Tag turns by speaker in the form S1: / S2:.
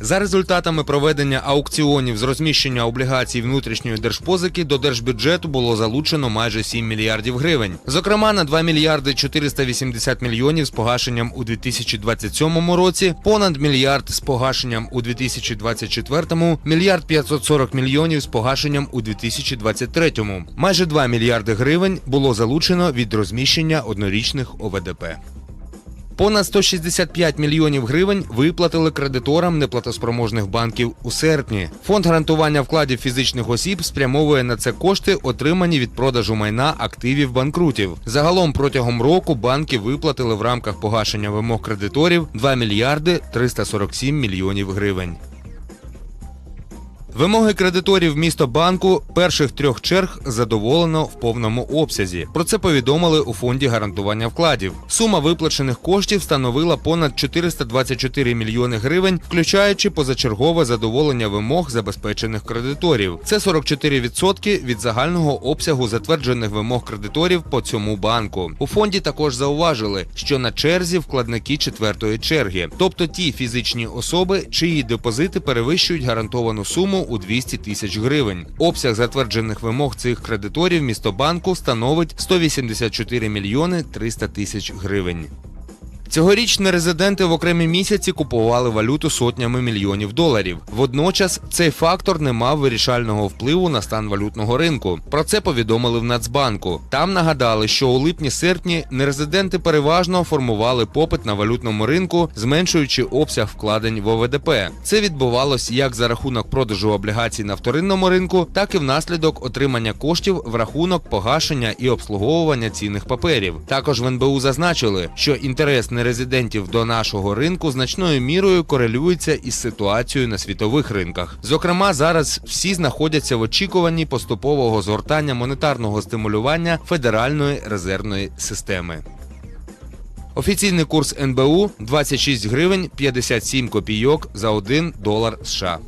S1: За результатами проведення аукціонів з розміщення облігацій внутрішньої держпозики до держбюджету було залучено майже 7 мільярдів гривень. Зокрема, на 2 мільярди 480 мільйонів з погашенням у 2027 році, понад мільярд з погашенням у 2024, мільярд 540 мільйонів з погашенням у 2023. Майже 2 мільярди гривень було залучено від розміщення однорічних ОВДП. Понад 165 мільйонів гривень виплатили кредиторам неплатоспроможних банків у серпні. Фонд гарантування вкладів фізичних осіб спрямовує на це кошти, отримані від продажу майна активів банкрутів. Загалом протягом року банки виплатили в рамках погашення вимог кредиторів 2 мільярди 347 мільйонів гривень. Вимоги кредиторів місто банку перших трьох черг задоволено в повному обсязі. Про це повідомили у фонді гарантування вкладів. Сума виплачених коштів становила понад 424 мільйони гривень, включаючи позачергове задоволення вимог забезпечених кредиторів. Це 44% від загального обсягу затверджених вимог кредиторів по цьому банку. У фонді також зауважили, що на черзі вкладники четвертої черги, тобто ті фізичні особи, чиї депозити перевищують гарантовану суму у 200 тисяч гривень. Обсяг затверджених вимог цих кредиторів містобанку становить 184 мільйони 300 тисяч гривень. Цьогоріч нерезиденти в окремі місяці купували валюту сотнями мільйонів доларів. Водночас цей фактор не мав вирішального впливу на стан валютного ринку. Про це повідомили в Нацбанку. Там нагадали, що у липні-серпні нерезиденти переважно формували попит на валютному ринку, зменшуючи обсяг вкладень в ОВДП. Це відбувалось як за рахунок продажу облігацій на вторинному ринку, так і внаслідок отримання коштів в рахунок погашення і обслуговування цінних паперів. Також в НБУ зазначили, що інтерес нерезидентів до нашого ринку значною мірою корелюється із ситуацією на світових ринках. Зокрема, зараз всі знаходяться в очікуванні поступового згортання монетарного стимулювання Федеральної резервної системи. Офіційний курс НБУ 26 гривень 57 копійок за 1 долар США.